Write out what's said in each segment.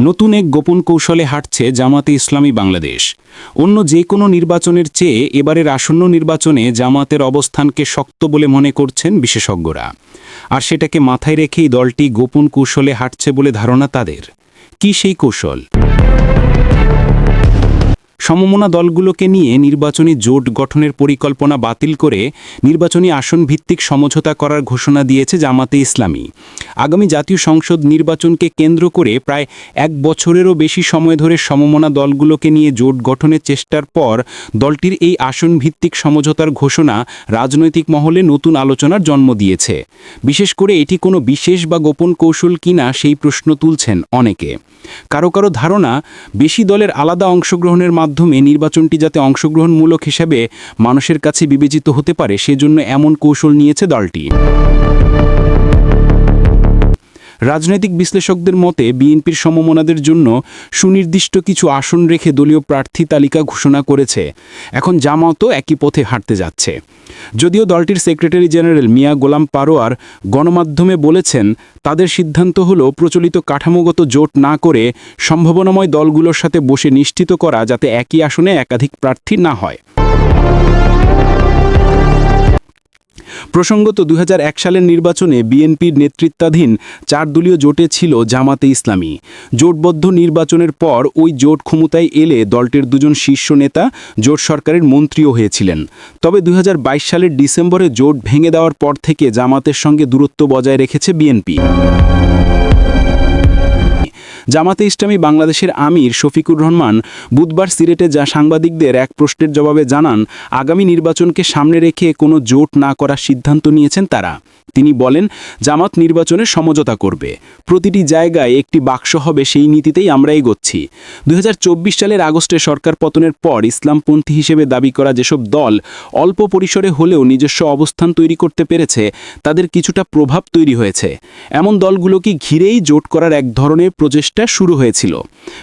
নতুন এক গোপন কৌশলে হাঁটছে জামাতে ইসলামী বাংলাদেশ। অন্য যে কোনো নির্বাচনের চেয়ে এবারের আসন্ন নির্বাচনে জামাতের অবস্থানকে শক্ত বলে মনে করছেন বিশেষজ্ঞরা। আর সেটাকে মাথায় রেখেই দলটি গোপন কৌশলে হাঁটছে বলে ধারণা তাদের। কি সেই কৌশল? সমমনা দলগুলোকে নিয়ে নির্বাচনী জোট গঠনের পরিকল্পনা বাতিল করে নির্বাচনী আসন ভিত্তিক সমঝোতা করার ঘোষণা দিয়েছে জামাতে ইসলামী। আগামী জাতীয় সংসদ নির্বাচনকে কেন্দ্র করে প্রায় এক বছরেরও বেশি সময় ধরে সমমনা দলগুলোকে নিয়ে জোট গঠনের চেষ্টার পর দলটির এই আসন ভিত্তিক সমঝোতার ঘোষণা রাজনৈতিক মহলে নতুন আলোচনার জন্ম দিয়েছে। বিশেষ করে এটি কোনো বিশেষ বা গোপন কৌশল কিনা সেই প্রশ্ন তুলছেন অনেকে। কারও কারও ধারণা, বেশি দলের আলাদা অংশগ্রহণের মাধ্যমে নির্বাচনটি যাতে অংশগ্রহণমূলক হিসেবে মানুষের কাছে বিবেচিত হতে পারে সেজন্য এমন কৌশল নিয়েছে দলটি। রাজনৈতিক বিশ্লেষকদের মতে, বিএনপির সমমনাদের জন্য সুনির্দিষ্ট কিছু আসন রেখে দলীয় প্রার্থী তালিকা ঘোষণা করেছে। এখন জামাতও একই পথে হাঁটতে যাচ্ছে। যদিও দলটির সেক্রেটারি জেনারেল মিয়া গোলাম পারোয়ার গণমাধ্যমে বলেছেন, তাদের সিদ্ধান্ত হল প্রচলিত কাঠামোগত জোট না করে সম্ভাবনাময় দলগুলোর সাথে বসে নিশ্চিত করা যাতে একই আসনে একাধিক প্রার্থী না হয়। প্রসঙ্গত দু হাজার এক সালের নির্বাচনে বিএনপির নেতৃত্বাধীন চার দলীয় জোটে ছিল জামাতে ইসলামী। জোটবদ্ধ নির্বাচনের পর ওই জোট ক্ষমতায় এলে দলটির দুজন শীর্ষ নেতা জোট সরকারের মন্ত্রীও হয়েছিলেন। তবে দু হাজার বাইশ সালের ডিসেম্বরে জোট ভেঙে দেওয়ার পর থেকে জামাতের সঙ্গে দূরত্ব বজায় রেখেছে বিএনপি। জামাতে ইসলামী বাংলাদেশের আমির শফিকুর রহমান বুধবার সিলেটে যা সাংবাদিকদের এক প্রশ্নের জবাবে জানান, আগামী নির্বাচনকে সামনে রেখে কোনো জোট না করার সিদ্ধান্ত নিয়েছেন তারা। তিনি বলেন, জামাত নির্বাচনে সমঝোতা করবে। প্রতিটি জায়গায় একটি বাক্স হবে, সেই নীতিতেই আমরা এগোচ্ছি। দু সালের আগস্টে সরকার পতনের পর ইসলামপন্থী হিসেবে দাবি করা যেসব দল অল্প পরিসরে হলেও নিজস্ব অবস্থান তৈরি করতে পেরেছে, তাদের কিছুটা প্রভাব তৈরি হয়েছে। এমন দলগুলোকে ঘিরেই জোট করার এক ধরনের প্রচেষ্টা শুরু হয়েছিল।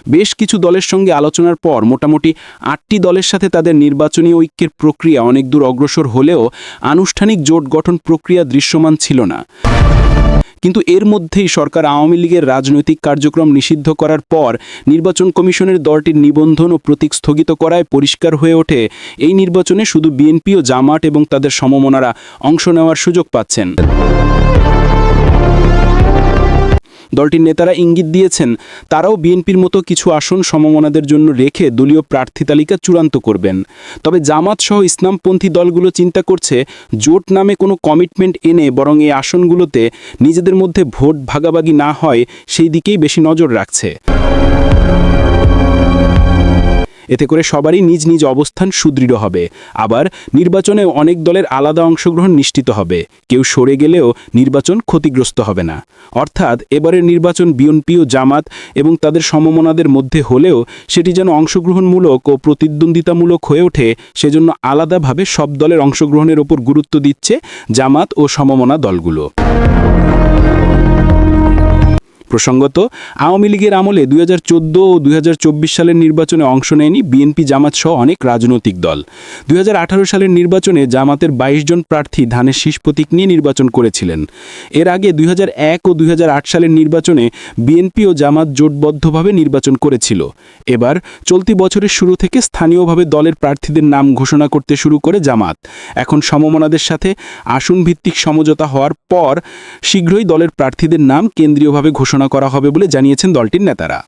বেশ কিছু দলের সঙ্গে আলোচনার পর মোটামুটি আটটি দলের সাথে তাদের নির্বাচনী ঐক্যের প্রক্রিয়া অনেক দূর অগ্রসর হলেও আনুষ্ঠানিক জোট গঠন প্রক্রিয়া দৃশ্যমান ছিল না। কিন্তু এর মধ্যেই সরকার আওয়ামী লীগের রাজনৈতিক কার্যক্রম নিষিদ্ধ করার পর নির্বাচন কমিশনের দলটির নিবন্ধন ও প্রতীক স্থগিত করায় পরিষ্কার হয়ে ওঠে, এই নির্বাচনে শুধু বিএনপি ও জামাট এবং তাদের সমমনারা অংশ নেওয়ার সুযোগ পাচ্ছেন। দলটির নেতারা ইঙ্গিত দিয়েছেন, তারাও বিএনপির মতো কিছু আসন সমমনাদের জন্য রেখে দলীয় প্রার্থী তালিকা চূড়ান্ত করবেন। তবে জামাত সহ ইসলামপন্থী দলগুলো চিন্তা করছে, জোট নামে কোনো কমিটমেন্ট এনে বরং এই আসনগুলোতে নিজেদের মধ্যে ভোট ভাগাভাগি না হয়, সেই দিকেই বেশি নজর রাখছে। এতে করে সবারই নিজ নিজ অবস্থান সুদৃঢ় হবে। আবার নির্বাচনে অনেক দলের আলাদা অংশগ্রহণ নিশ্চিত হবে। কেউ সরে গেলেও নির্বাচন ক্ষতিগ্রস্ত হবে না। অর্থাৎ এবারের নির্বাচন বিএনপি ও জামাত এবং তাদের সমমনাদের মধ্যে হলেও সেটি যেন অংশগ্রহণমূলক ও প্রতিদ্বন্দ্বিতামূলক হয়ে ওঠে, সেজন্য আলাদাভাবে সব দলের অংশগ্রহণের ওপর গুরুত্ব দিচ্ছে জামাত ও সমমনা দলগুলো। প্রসঙ্গত, আওয়ামী লীগের আমলে দুই হাজার চোদ্দ ও দুই হাজার চব্বিশ সালের নির্বাচনে অংশ নেয়নি বিএনপি জামাত সহ অনেক রাজনৈতিক দল। দুই হাজার আঠারো সালের নির্বাচনে জামাতের ২২ জন প্রার্থী ধানের শীষ প্রতীক নিয়ে নির্বাচন করেছিলেন। এর আগে দুই হাজার এক ও দুই হাজার আট সালের নির্বাচনে বিএনপি ও জামাত জোটবদ্ধভাবে নির্বাচন করেছিল। এবার চলতি বছরের শুরু থেকে স্থানীয়ভাবে দলের প্রার্থীদের নাম ঘোষণা করতে শুরু করে জামাত। এখন সমমনাদের সাথে আসন ভিত্তিক সমঝোতা হওয়ার পর শীঘ্রই দলের প্রার্থীদের নাম কেন্দ্রীয়ভাবে ঘোষণা করা হবে বলে জানিয়েছেন দলটির নেতারা।